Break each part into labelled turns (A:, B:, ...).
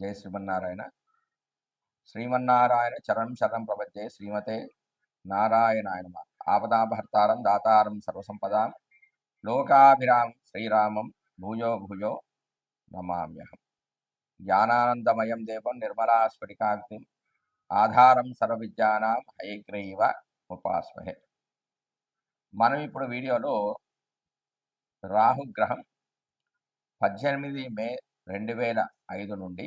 A: జయ శ్రీమన్నారాయణ. శ్రీమన్నారాయణ చరణం శరణం ప్రపంచే శ్రీమతే నారాయణాయనమ ఆపదాభర్తారం దాతారం సర్వసంపదాం. లోకాభిరామం శ్రీరామం భూయో భూయో నమామ్యహం. జ్ఞానానందమయం దేవం నిర్మలా స్ఫటికాగ్నిం ఆధారం సర్వవిద్యానాం హయగ్రీవ ఉపాస్మహే మనం ఇప్పుడు వీడియోలో రాహుగ్రహం పద్దెనిమిది మే రెండు వేల ఐదు నుండి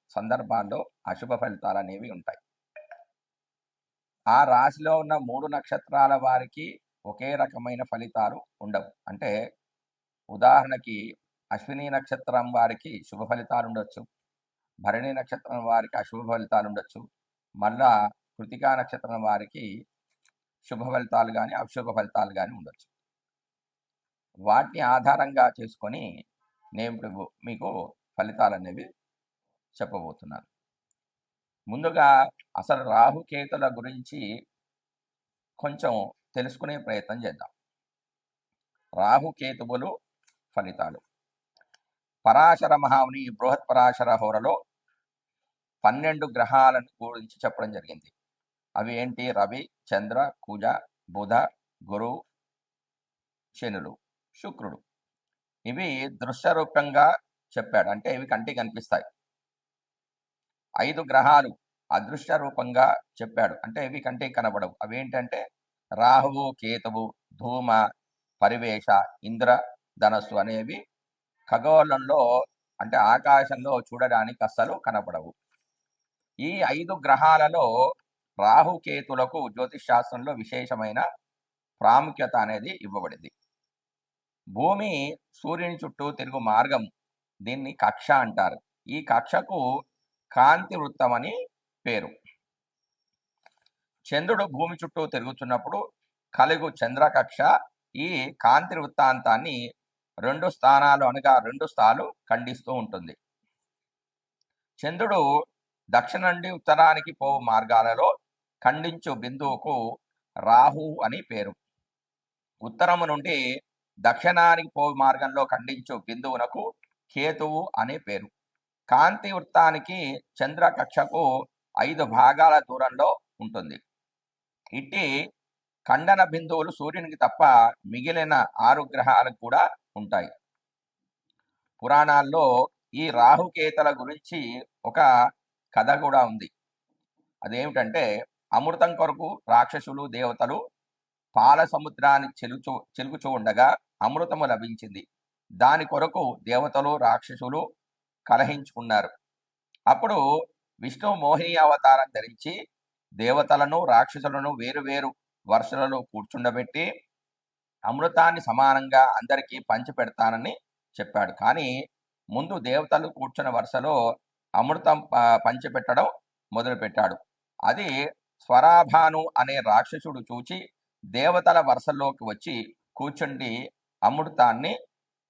A: సందర్భాల్లో అశుభ ఫలితాలు అనేవి ఉంటాయి. ఆ రాశిలో ఉన్న మూడు నక్షత్రాల వారికి ఒకే రకమైన ఫలితాలు ఉండవు. అంటే ఉదాహరణకి అశ్విని నక్షత్రం వారికి శుభ ఫలితాలు ఉండొచ్చు. భరణి నక్షత్రం వారికి అశుభ ఫలితాలు ఉండొచ్చు. మళ్ళా కృతికా నక్షత్రం వారికి శుభ ఫలితాలు కానీ అశుభ ఫలితాలు కానీ ఉండొచ్చు. వాటిని ఆధారంగా చేసుకొని నేను ఇప్పుడు మీకు ఫలితాలు అనేవి చెప్పబోతున్నారు. ముందుగా అసలు రాహుకేతుల గురించి కొంచెం తెలుసుకునే ప్రయత్నం చేద్దాం. రాహుకేతువులు ఫలితాలు. పరాశర మహాముని బృహత్ పరాశర హోరలో పన్నెండు గ్రహాలను గురించి చెప్పడం జరిగింది. అవి ఏంటి? రవి చంద్ర కుజ బుధ గురు శనులు శుక్రుడు. ఇవి దృశ్యరూపంగా చెప్పాడు. అంటే ఇవి కంటికి కనిపిస్తాయి. ఐదు గ్రహాలు అదృశ్య రూపంగా చెప్పాడు. అంటే ఇవి కంటికి కనబడవు. అవి ఏంటంటే రాహువు కేతువు ధూమ పరివేష ఇంద్ర ధనస్సు అనేవి ఖగోళంలో అంటే ఆకాశంలో చూడడానికి అస్సలు కనపడవు ఈ ఐదు గ్రహాలలో రాహుకేతులకు జ్యోతిష్ శాస్త్రంలో విశేషమైన ప్రాముఖ్యత అనేది ఇవ్వబడింది. భూమి సూర్యుని చుట్టూ తిరుగు మార్గం దీన్ని కక్ష అంటారు. ఈ కక్షకు కాంతి వృత్తం అని పేరు. చంద్రుడు భూమి చుట్టూ తిరుగుతున్నప్పుడు కలుగు చంద్రకక్ష ఈ కాంతి వృత్తాంతాన్ని రెండు స్థానాలు అనగా రెండు స్థాలు ఖండిస్తూ ఉంటుంది. చంద్రుడు దక్షిణ నుండి ఉత్తరానికి పో మార్గాలలో ఖండించు బిందువుకు రాహు అని పేరు. ఉత్తరము నుండి దక్షిణానికి పో మార్గంలో ఖండించు బిందువునకు కేతువు అనే పేరు. కాంతి వృత్తానికి చంద్ర కక్షకు ఐదు భాగాల దూరంలో ఉంటుంది. ఇట్టి ఖండన బిందువులు సూర్యునికి తప్ప మిగిలిన ఆరు గ్రహాలకు కూడా ఉంటాయి. పురాణాల్లో ఈ రాహుకేతల గురించి ఒక కథ కూడా ఉంది. అదేమిటంటే అమృతం కొరకు రాక్షసులు దేవతలు పాల సముద్రాన్ని చెలుచు చెలుకుచూ ఉండగా అమృతము లభించింది. దాని కొరకు దేవతలు రాక్షసులు కలహించుకున్నారు. అప్పుడు విష్ణు మోహిని అవతారం ధరించి దేవతలను రాక్షసులను వేరు వేరు వరుసలలో కూర్చుండబెట్టి అమృతాన్ని సమానంగా అందరికీ పంచి పెడతానని చెప్పాడు. కానీ ముందు దేవతలు కూర్చున్న వరుసలో అమృతం ప- పంచిపెట్టడం మొదలుపెట్టాడు. అది స్వరాభాను అనే రాక్షసుడు చూచి దేవతల వరుసలోకి వచ్చి కూర్చుండి అమృతాన్ని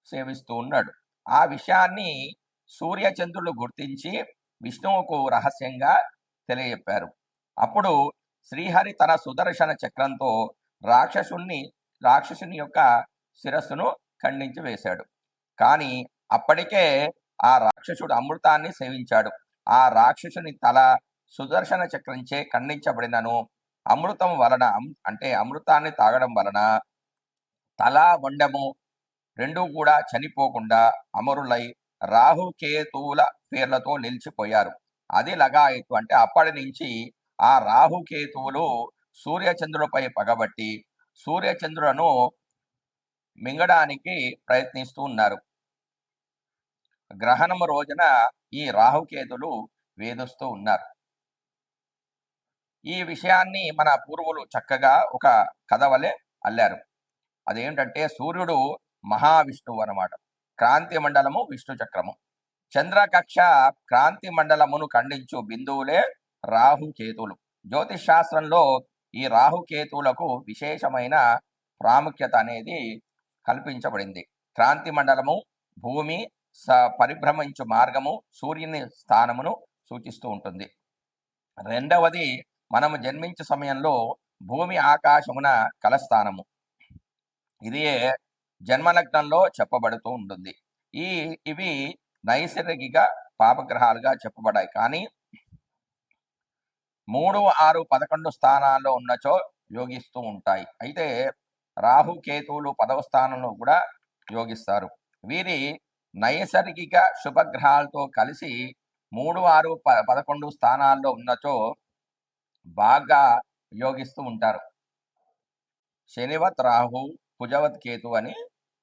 A: సేవిస్తూ ఉన్నాడు. ఆ విషయాన్ని సూర్యచంద్రులు గుర్తించి విష్ణువుకు రహస్యంగా తెలియజెప్పారు. అప్పుడు శ్రీహరి తన సుదర్శన చక్రంతో రాక్షసుణ్ణి రాక్షసుని యొక్క శిరస్సును ఖండించి వేశాడు. కానీ అప్పటికే ఆ రాక్షసుడు అమృతాన్ని సేవించాడు. ఆ రాక్షసుని తల సుదర్శన చక్రంచే ఖండించబడినను అమృతం వలన అంటే అమృతాన్ని తాగడం వలన తల వండము రెండూ కూడా చనిపోకుండా అమరులై రాహుకేతువుల పేర్లతో నిలిచిపోయారు. అది లగాయత్తు అంటే అప్పటి నుంచి ఆ రాహుకేతువులు సూర్యచంద్రులపై పగబట్టి సూర్యచంద్రులను మింగడానికి ప్రయత్నిస్తూ ఉన్నారు. గ్రహణము రోజున ఈ రాహుకేతులు వేధిస్తూ ఉన్నారు. ఈ విషయాన్ని మన పూర్వులు చక్కగా ఒక కథ వలె అల్లారు. అదేంటంటే సూర్యుడు మహావిష్ణువు అన్నమాట. క్రాంతి మండలము విష్ణు చక్రము. చంద్రకక్ష క్రాంతి మండలమును ఖండించు బిందువులే రాహుకేతులు జ్యోతిష్ శాస్త్రంలో ఈ రాహుకేతువులకు విశేషమైన ప్రాముఖ్యత అనేది కల్పించబడింది. క్రాంతి మండలము భూమి స పరిభ్రమించు మార్గము సూర్యుని స్థానమును సూచిస్తూ ఉంటుంది. రెండవది మనము జన్మించే సమయంలో భూమి ఆకాశమున కలస్థానము. ఇది జన్మలగ్నంలో చెప్పబడుతూ ఉంటుంది. ఈ ఇవి నైసర్గిక పాపగ్రహాలుగా చెప్పబడాయి కానీ మూడు ఆరు పదకొండు స్థానాల్లో ఉన్నచో యోగిస్తూ ఉంటాయి. అయితే రాహు కేతువులు పదవ స్థానంలో కూడా యోగిస్తారు. వీరి నైసర్గిక శుభగ్రహాలతో కలిసి మూడు ఆరు ప పదకొండు స్థానాల్లో ఉన్నచో బాగా యోగిస్తూ ఉంటారు. శనివత్ రాహు కుజవత్ కేతు అని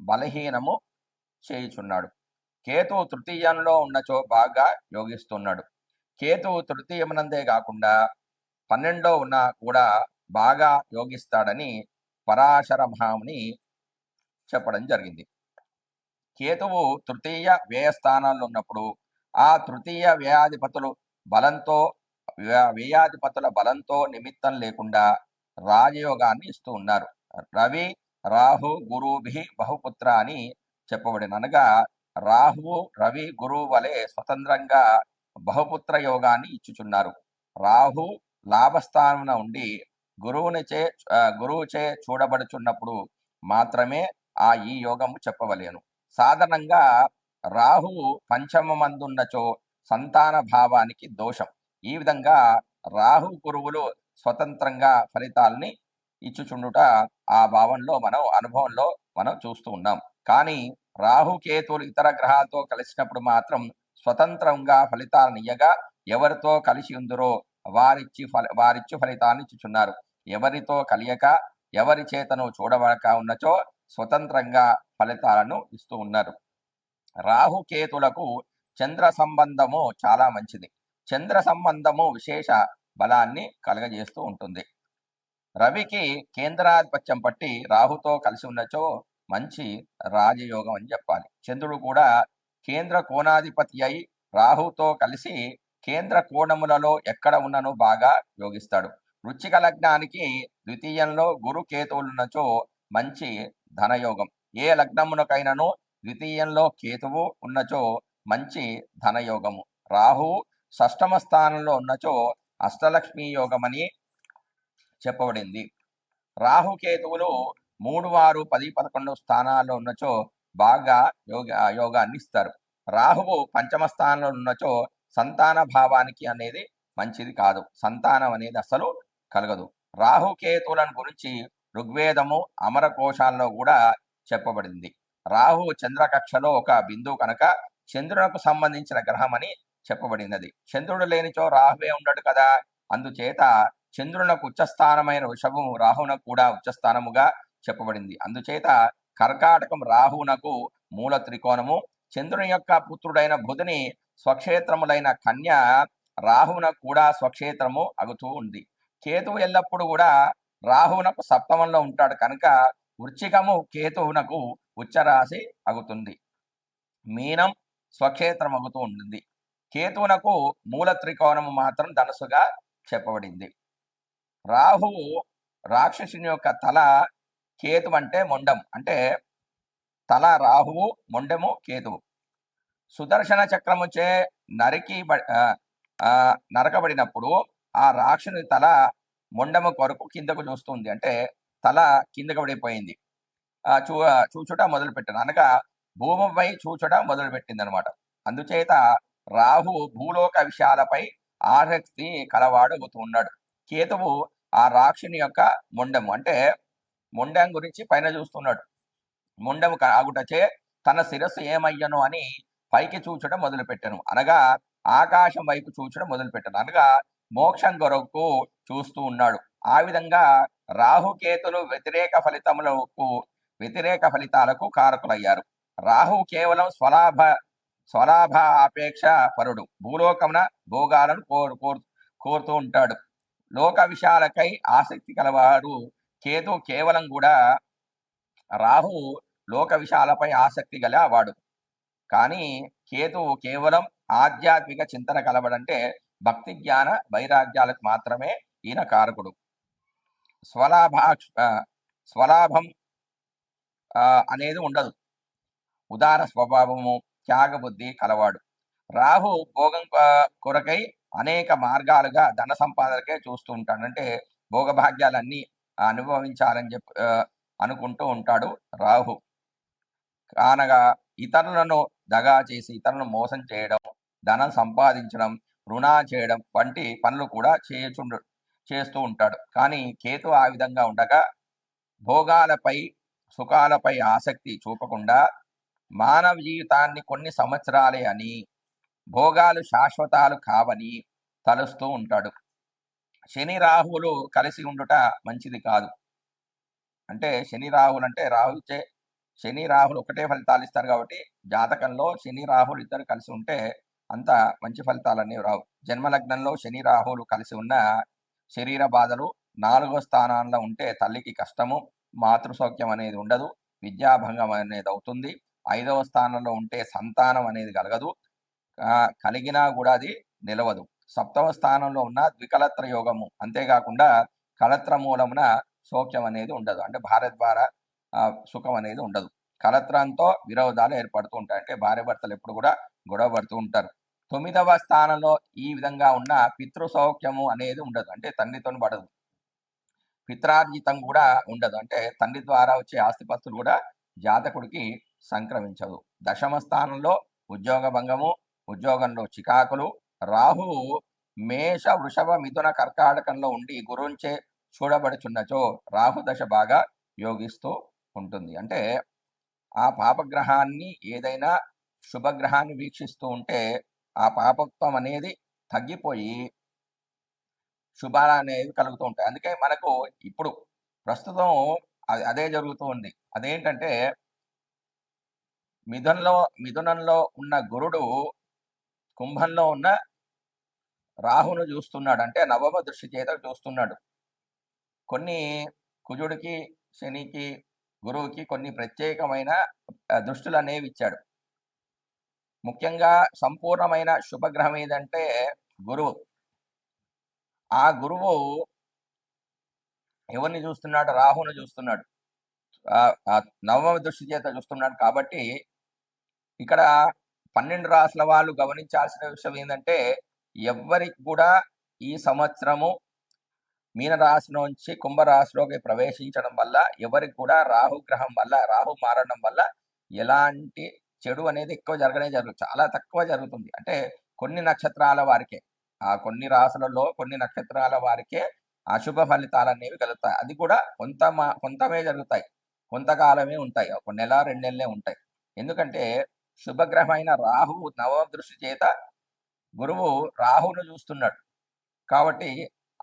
A: బలహీనము చేయుచున్నాడు. కేతు తృతీయంలో ఉన్నచో బాగా యోగిస్తున్నాడు. కేతువు తృతీయమునందే కాకుండా పన్నెండో ఉన్న కూడా బాగా యోగిస్తాడని పరాశర మహాముని చెప్పడం జరిగింది. కేతువు తృతీయ వ్యయ స్థానాల్లో ఉన్నప్పుడు ఆ తృతీయ వ్యయాధిపతులు బలంతో వ్య- వ్యయాధిపతుల బలంతో నిమిత్తం లేకుండా రాజయోగాన్ని ఇస్తూ ఉన్నారు. రవి రాహు గురుభి బహుపుత్ర అని చెప్పబడిన అనగా రాహువు రవి గురువు వలె స్వతంత్రంగా బహుపుత్ర యోగాన్ని ఇచ్చుచున్నారు. రాహు లాభస్థానమున ఉండి గురువునిచే గురువుచే చూడబడుచున్నప్పుడు మాత్రమే ఆ ఈ యోగము చెప్పవలేను. సాధారణంగా రాహువు పంచమ మందున్నచో సంతాన భావానికి దోషం. ఈ విధంగా రాహు గురువులు స్వతంత్రంగా ఫలితాల్ని ఇచ్చుచుండుట ఆ భావంలో మనం అనుభవంలో మనం చూస్తూ ఉన్నాం. కానీ రాహుకేతులు ఇతర గ్రహాలతో కలిసినప్పుడు మాత్రం స్వతంత్రంగా ఫలితాలను ఇయ్యగా ఎవరితో కలిసి ఉందరో వారిచ్చి ఫల వారిచ్చు ఫలితాన్ని ఇచ్చుచున్నారు. ఎవరితో కలియక ఎవరి చేతను చూడబడక ఉన్నచో స్వతంత్రంగా ఫలితాలను ఇస్తూ ఉన్నారు. రాహుకేతులకు చంద్ర సంబంధము చాలా మంచిది. చంద్ర సంబంధము విశేష బలాన్ని కలగజేస్తూ ఉంటుంది. రవికి కేంద్రాధిపత్యం పట్టి రాహుతో కలిసి ఉన్నచో మంచి రాజయోగం అని చెప్పాలి. చంద్రుడు కూడా కేంద్ర కోణాధిపతి అయి రాహుతో కలిసి కేంద్ర కోణములలో ఎక్కడ ఉన్నను బాగా యోగిస్తాడు. వృచ్చిక లగ్నానికి ద్వితీయంలో గురు కేతువులున్నచో మంచి ధనయోగం. ఏ లగ్నమునకైనను ద్వితీయంలో కేతువు ఉన్నచో మంచి ధనయోగము. రాహు షష్టమ స్థానంలో ఉన్నచో అష్టలక్ష్మి యోగమని చెప్పబడింది. రాహుకేతువులు మూడు వారు పది పదకొండు స్థానాల్లో ఉన్నచో బాగా యోగ యోగాన్ని ఇస్తారు. రాహువు పంచమ స్థానంలో ఉన్నచో సంతాన భావానికి అనేది మంచిది కాదు. సంతానం అనేది అసలు కలగదు. రాహుకేతువులను గురించి ఋగ్వేదము అమర కోశాల్లో కూడా చెప్పబడింది. రాహు చంద్రకక్షలో ఒక బిందువు కనుక చంద్రునకు సంబంధించిన గ్రహం అని చెప్పబడినది. చంద్రుడు లేనిచో రాహువే ఉండడు కదా! అందుచేత చంద్రునకు ఉచ్చస్థానమైన వృషభము రాహునకు కూడా ఉచ్చస్థానముగా చెప్పబడింది. అందుచేత కర్కాటకం రాహునకు మూల త్రికోణము చంద్రుని యొక్క పుత్రుడైన బుధుని స్వక్షేత్రములైన కన్య రాహువునకు కూడా స్వక్షేత్రము అగుతూ ఉంది. కేతువు ఎల్లప్పుడూ కూడా రాహువునకు సప్తమంలో ఉంటాడు కనుక వృచ్చికము కేతువునకు ఉచ్చరాశి అగుతుంది. మీనం స్వక్షేత్రం అగుతూ ఉంటుంది. కేతువునకు మూల త్రికోణము మాత్రం ధనసుగా చెప్పబడింది. రాహువు రాక్షసుని యొక్క తల కేతు అంటే మొండం. అంటే తల రాహువు మొండము కేతువు. సుదర్శన చక్రముచే నరికి నరకబడినప్పుడు ఆ రాక్షసుని తల మొండము కొరకు కిందకు చూస్తుంది అంటే తల కిందకు పడిపోయింది. చూ చూచుట మొదలు పెట్టాను అనగా భూమిపై చూచుట మొదలు పెట్టింది అనమాట అందుచేత రాహు భూలోక విషయాలపై ఆసక్తి కలవాడు ఉన్నాడు. కేతువు ఆ రాక్షుని యొక్క మొండెము. అంటే మొండెం గురించి పైన చూస్తున్నాడు. మొండెము ఆగుటచే తన శిరస్సు ఏమయ్యను అని పైకి చూచడం మొదలుపెట్టాను. అనగా ఆకాశం వైపు చూచడం మొదలుపెట్టాను. అనగా మోక్షం కొరకు చూస్తూ ఉన్నాడు. ఆ విధంగా రాహుకేతులు వ్యతిరేక ఫలితములకు వ్యతిరేక ఫలితాలకు కారకులయ్యారు. రాహు కేవలం స్వలాభ స్వలాభ ఆపేక్ష పరుడు. భూలోకమున భోగాలను కోరు కోరు- కోరుతూ ఉంటాడు. లోక విషయాలకై ఆసక్తి కలవాడు కేతు కేవలం కూడా రాహు లోక విషయాలపై ఆసక్తి గల వాడు. కానీ కేతు కేవలం ఆధ్యాత్మిక చింతన కలవడంటే భక్తి జ్ఞాన వైరాగ్యాలకు మాత్రమే ఈయన కారకుడు. స్వలాభాక్ష స్వలాభం అనేది ఉండదు. ఉదార స్వభావము త్యాగబుద్ధి కలవాడు. రాహు భోగం కొరకై అనేక మార్గాలుగా ధన సంపాదనకే చూస్తూ ఉంటాడు. అంటే భోగభాగ్యాలన్నీ అనుభవించాలని చెప్పి అనుకుంటూ ఉంటాడు రాహు. కానగా ఇతరులను దగా చేసి ఇతరులను మోసం చేయడం ధనం సంపాదించడం రుణా చేయడం వంటి పనులు కూడా చేయుచుండు చేస్తూ ఉంటాడు. కానీ కేతు ఆ విధంగా ఉండగా భోగాలపై సుఖాలపై ఆసక్తి చూపకుండా మానవ జీవితాన్ని కొన్ని సంవత్సరాలే అని భోగాలు శాశ్వతాలు కావని తలుస్తూ ఉంటాడు. శని రాహువులు కలిసి ఉండుట మంచిది కాదు. అంటే శని రాహులు అంటే రాహు ఇచ్చే శని రాహులు ఒకటే ఫలితాలు ఇస్తారు కాబట్టి జాతకంలో శని రాహులు ఇద్దరు కలిసి ఉంటే అంత మంచి ఫలితాలన్నీ రావు. జన్మలగ్నంలో శని రాహువులు కలిసి ఉన్న శరీర బాధలు నాలుగో స్థానాల్లో ఉంటే తల్లికి కష్టము మాతృసౌఖ్యం అనేది ఉండదు విద్యాభంగం అనేది అవుతుంది. ఐదవ స్థానంలో ఉంటే సంతానం అనేది కలగదు. కలిగినా కూడా అది నిలవదు. సప్తవ స్థానంలో ఉన్న ద్వికలత్ర యోగము. అంతేకాకుండా కలత్ర మూలమున సౌఖ్యం అనేది ఉండదు. అంటే భార్య ద్వారా సుఖం అనేది ఉండదు. కలత్రంతో విరోధాలు ఏర్పడుతూ ఉంటాయి. అంటే భార్య భర్తలు ఎప్పుడు కూడా గొడవ పడుతూ ఉంటారు. తొమ్మిదవ స్థానంలో ఈ విధంగా ఉన్న పితృ సౌఖ్యము అనేది ఉండదు. అంటే తండ్రితో పడదు. పిత్రార్జితం కూడా ఉండదు. అంటే తండ్రి ద్వారా వచ్చే ఆస్తిపస్తులు కూడా జాతకుడికి సంక్రమించదు. దశమ స్థానంలో ఉద్యోగ భంగము ఉద్యోగంలో చికాకులు రాహువు మేష వృషభ మిథున కర్కాటకంలో ఉండి గురుంచే చూడబడుచున్నచో రాహు దశ బాగా యోగిస్తూ ఉంటుంది. అంటే ఆ పాపగ్రహాన్ని ఏదైనా శుభగ్రహాన్ని వీక్షిస్తూ ఉంటే ఆ పాపత్వం అనేది తగ్గిపోయి శుభాలు అనేది కలుగుతూ ఉంటాయి. అందుకే మనకు ఇప్పుడు ప్రస్తుతం అదే జరుగుతూ ఉంది. అదేంటంటే మిథునంలో మిథునంలో ఉన్న గురుడు కుంభంలో ఉన్న రాహును చూస్తున్నాడు. అంటే నవమ దృష్టి చేత చూస్తున్నాడు. కొన్ని కుజుడికి శనికి గురువుకి కొన్ని ప్రత్యేకమైన దృష్టులు అనేవి ఇచ్చాడు. ముఖ్యంగా సంపూర్ణమైన శుభగ్రహం ఏదంటే గురువు. ఆ గురువు ఎవరిని చూస్తున్నాడు? రాహును చూస్తున్నాడు. నవమ దృష్టి చేత చూస్తున్నాడు కాబట్టి ఇక్కడ పన్నెండు రాసుల వాళ్ళు గమనించాల్సిన విషయం ఏంటంటే ఎవ్వరికి కూడా ఈ సంవత్సరము మీనరాశి నుంచి కుంభరాశిలోకి ప్రవేశించడం వల్ల ఎవరికి కూడా రాహు గ్రహం వల్ల రాహు మారడం వల్ల ఎలాంటి చెడు అనేది ఎక్కువ జరగనే జరుగుతుంది చాలా తక్కువ జరుగుతుంది. అంటే కొన్ని నక్షత్రాల వారికే ఆ కొన్ని రాశులలో కొన్ని నక్షత్రాల వారికే అశుభ ఫలితాలు అనేవి కలుగుతాయి. అది కూడా కొంత మా- కొంతమే జరుగుతాయి. కొంతకాలమే ఉంటాయి. ఒక నెల రెండు నెలలే ఉంటాయి. ఎందుకంటే శుభగ్రహమైన రాహువు నవమ దృష్టి చేత గురువు రాహును చూస్తున్నాడు. కాబట్టి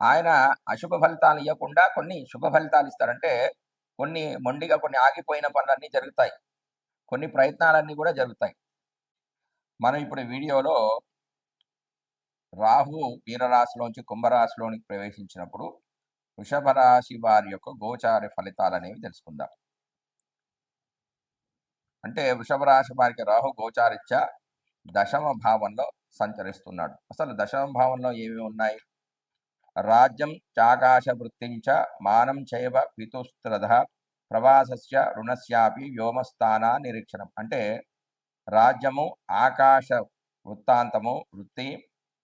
A: ఆయన అశుభ ఫలితాలు ఇవ్వకుండా కొన్ని శుభ ఫలితాలు ఇస్తారంటే కొన్ని మొండిగా కొన్ని ఆగిపోయిన పనులన్నీ జరుగుతాయి. కొన్ని ప్రయత్నాలన్నీ కూడా జరుగుతాయి. మనం ఇప్పుడు వీడియోలో రాహు మీనరాశిలోంచి కుంభరాశిలోనికి ప్రవేశించినప్పుడు వృషభ రాశి వారి యొక్క గోచార ఫలితాలు అనేవి తెలుసుకుందాం. అంటే వృషభ రాశి వారికి రాహు గోచారిత్య దశమ భావంలో సంచరిస్తున్నాడు. అసలు దశమ భావంలో ఏమి ఉన్నాయి? రాజ్యం చాకాశ వృత్తించ మానం చైవ పితుస్త్రధ ప్రవాసస్య రుణస్యాపి వ్యోమస్థాన నిరీక్షణం. అంటే రాజ్యము ఆకాశ వృత్తాంతము వృత్తి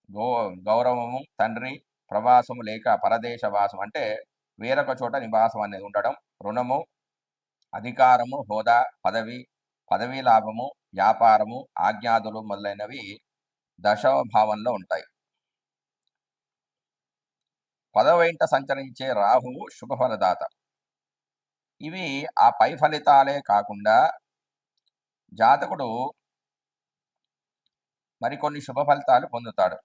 A: గౌ గౌరవము తండ్రి ప్రవాసము లేక పరదేశ వాసం అంటే వేరొక చోట నివాసం అనేది ఉండడం రుణము అధికారము హోదా పదవి పదవీ లాభము వ్యాపారము ఆజ్ఞాదులు మొదలైనవి దశమ భావంలో ఉంటాయి పదవైంట సంచరించే రాహువు శుభఫలదాత. ఇవి ఆ పై ఫలితాలే కాకుండా జాతకుడు మరికొన్ని శుభ ఫలితాలు పొందుతాడు.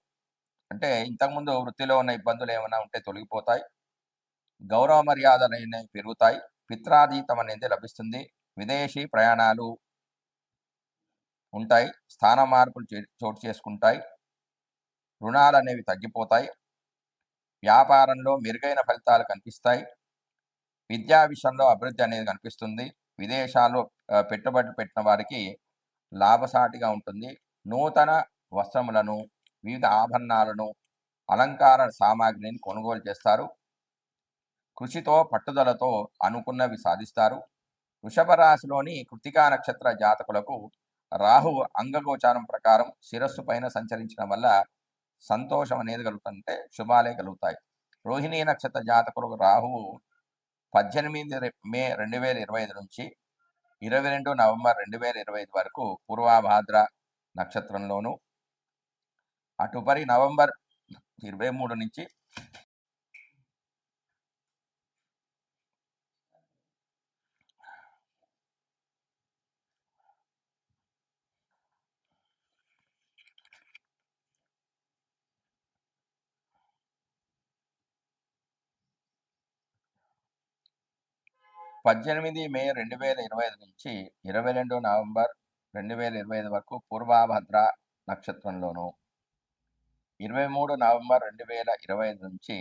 A: అంటే ఇంతకుముందు వృత్తిలో ఉన్న ఇబ్బందులు ఏమైనా ఉంటే తొలగిపోతాయి. గౌరవ మర్యాదలు పెరుగుతాయి. పిత్రాతీతం అనేది లభిస్తుంది. విదేశీ ప్రయాణాలు ఉంటాయి. స్థాన మార్పులు చోటు చేసుకుంటాయి. రుణాలు అనేవి తగ్గిపోతాయి. వ్యాపారంలో మెరుగైన ఫలితాలు కనిపిస్తాయి. విద్యా విషయంలో అభివృద్ధి అనేది కనిపిస్తుంది. విదేశాల్లో పెట్టుబడి పెట్టిన వారికి లాభసాటిగా ఉంటుంది. నూతన వస్త్రములను వివిధ ఆభరణాలను అలంకార సామాగ్రిని కొనుగోలు చేస్తారు. కృషితో పట్టుదలతో అనుకున్నవి సాధిస్తారు. వృషభ రాశిలోని కృతికా నక్షత్ర జాతకులకు రాహు అంగగోచారం ప్రకారం శిరస్సు పైన సంచరించడం వల్ల సంతోషం అనేది కలుగుతుంటే శుభాలే కలుగుతాయి. రోహిణీ నక్షత్ర జాతకులు రాహువు పద్దెనిమిది మే రెండు వేల ఇరవై ఐదు నుంచి ఇరవై రెండు నవంబర్ రెండు వేల ఇరవై ఐదు వరకు పూర్వాభాద్ర నక్షత్రంలోను అటుపరి నవంబర్ ఇరవై మూడు నుంచి పద్దెనిమిది మే రెండు వేల ఇరవై ఐదు నుంచి ఇరవై రెండు నవంబర్ రెండు వేల ఇరవై ఐదు వరకు పూర్వాభద్ర నక్షత్రంలోను ఇరవై మూడు నవంబర్ రెండు వేల ఇరవై ఐదు నుంచి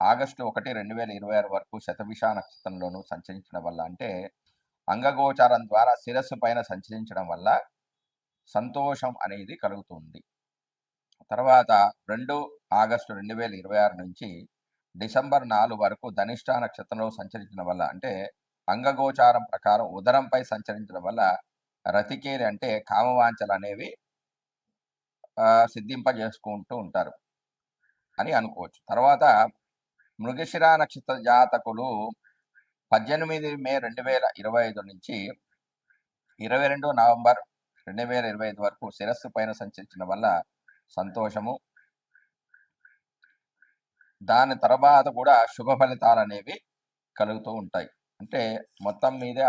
A: ఆగస్టు ఒకటి రెండు వేల ఇరవై ఆరు వరకు శతభిష నక్షత్రంలోను సంచరించడం వల్ల అంటే అంగగోచారం ద్వారా శిరస్సు పైన సంచరించడం వల్ల సంతోషం అనేది కలుగుతుంది. తర్వాత రెండు ఆగస్టు రెండు వేల ఇరవై ఆరు నుంచి డిసెంబర్ నాలుగు వరకు ధనిష్ట నక్షత్రంలో సంచరించడం వల్ల అంటే అంగగోచారం ప్రకారం ఉదరంపై సంచరించడం వల్ల రతికేరి అంటే కామవాంచలు అనేవి సిద్ధింపజేసుకుంటూ ఉంటారు అని అనుకోవచ్చు. తర్వాత మృగశిర నక్షత్ర జాతకులు పద్దెనిమిది మే రెండు వేల ఇరవై ఐదు నుంచి ఇరవై రెండు నవంబర్ రెండు వేల ఇరవై ఐదు వరకు శిరస్సు పైన సంచరించడం వల్ల సంతోషము దాని తర్వాత కూడా శుభ ఫలితాలు అనేవి కలుగుతూ ఉంటాయి. అంటే మొత్తం మీద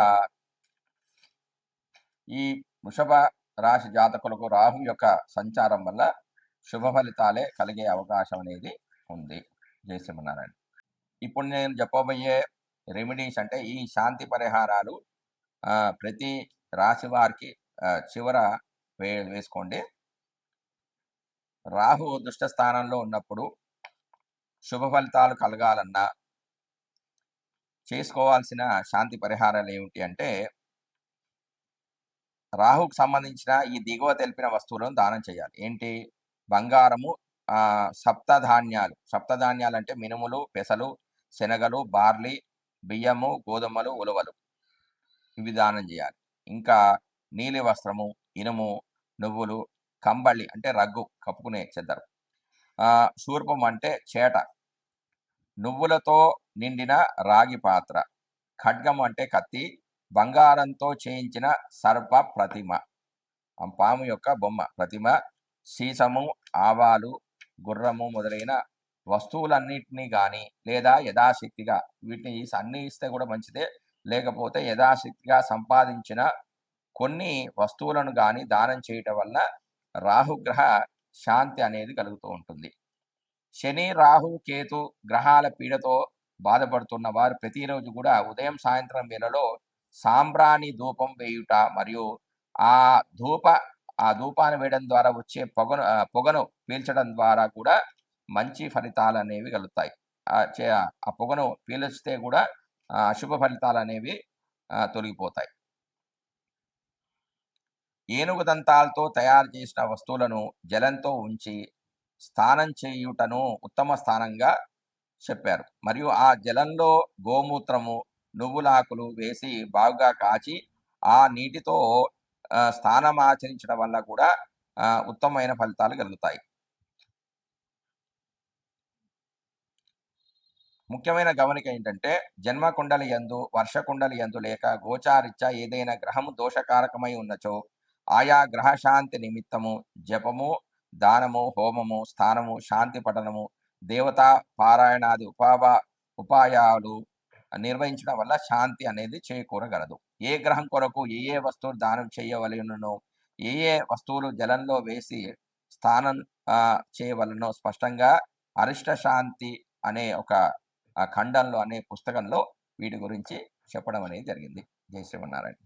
A: ఈ వృషభ రాశి జాతకులకు రాహు యొక్క సంచారం వల్ల శుభ ఫలితాలే కలిగే అవకాశం అనేది ఉంది. జయసింహనారాయణ ఇప్పుడు నేను చెప్పబోయే రెమెడీస్ అంటే ఈ శాంతి పరిహారాలు ప్రతి రాశి వారికి చివర వే వేసుకోండి. రాహు దుష్ట స్థానంలో ఉన్నప్పుడు శుభ ఫలితాలు కలగాలన్నా చేసుకోవాల్సిన శాంతి పరిహారాలు ఏమిటి అంటే రాహుకు సంబంధించిన ఈ దిగువ తెలిపిన వస్తువులను దానం చేయాలి. ఏంటి? బంగారము సప్తధాన్యాలు. సప్తధాన్యాలు అంటే మినుములు పెసలు శనగలు బార్లీ బియ్యము గోధుమలు ఉలవలు. ఇవి దానం చేయాలి. ఇంకా నీలి వస్త్రము ఇనుము నువ్వులు కంబళి అంటే రగ్గు కప్పుకునే చెద్దరు. శూర్పం అంటే చేట. నువ్వులతో నిండిన రాగి పాత్ర. ఖడ్గం అంటే కత్తి. బంగారంతో చేయించిన సర్ప ప్రతిమ. పాము యొక్క బొమ్మ. ప్రతిమ సీసము ఆవాలు గుర్రము మొదలైన వస్తువులన్నింటినీ కానీ లేదా యథాశక్తిగా వీటిని అన్ని ఇస్తే కూడా మంచిదే. లేకపోతే యథాశక్తిగా సంపాదించిన కొన్ని వస్తువులను కానీ దానం చేయటం వల్ల రాహుగ్రహ శాంతి అనేది కలుగుతూ ఉంటుంది. శని రాహు కేతు గ్రహాల పీడతో బాధపడుతున్న వారు ప్రతిరోజు కూడా ఉదయం సాయంత్రం వేళలో సాంబ్రాణి ధూపం వేయుట మరియు ఆ ధూప ఆ ధూపాన్ని వేయడం ద్వారా వచ్చే పొగను పొగను పీల్చడం ద్వారా కూడా మంచి ఫలితాలు అనేవి కలుగుతాయి. ఆ పొగను పీలిస్తే కూడా అశుభ ఫలితాలు అనేవి తొలగిపోతాయి. ఏనుగు దంతాలతో తయారు చేసిన వస్తువులను జలంతో ఉంచి స్నానం చేయుటను ఉత్తమ స్థానంగా చెప్పారు. మరియు ఆ జలంలో గోమూత్రము నువ్వులాకులు వేసి బాగా కాచి ఆ నీటితో ఆ, స్నానం ఆచరించడం వల్ల కూడా ఉత్తమమైన ఫలితాలు కలుగుతాయి. ముఖ్యమైన గమనిక ఏంటంటే జన్మ కుండలి యందు వర్ష కుండలి యందు లేక గోచారిత్యా ఏదైనా గ్రహము దోషకారకమై ఉన్నచో ఆయా గ్రహ శాంతి నిమిత్తము జపము దానము హోమము స్థానము శాంతి పఠనము దేవతా పారాయణాది ఉపావ ఉపాయాలు నిర్వహించడం వల్ల శాంతి అనేది చేకూరగలదు. ఏ గ్రహం కొరకు ఏ ఏ వస్తువులు దానం చేయవలనో ఏ ఏ వస్తువులు జలంలో వేసి స్థానం ఆ, చేయవలనో స్పష్టంగా అరిష్ట శాంతి అనే ఒక ఖండంలో అనే పుస్తకంలో వీటి గురించి చెప్పడం అనేది జరిగింది. జై శ్రీమన్నారాయణ.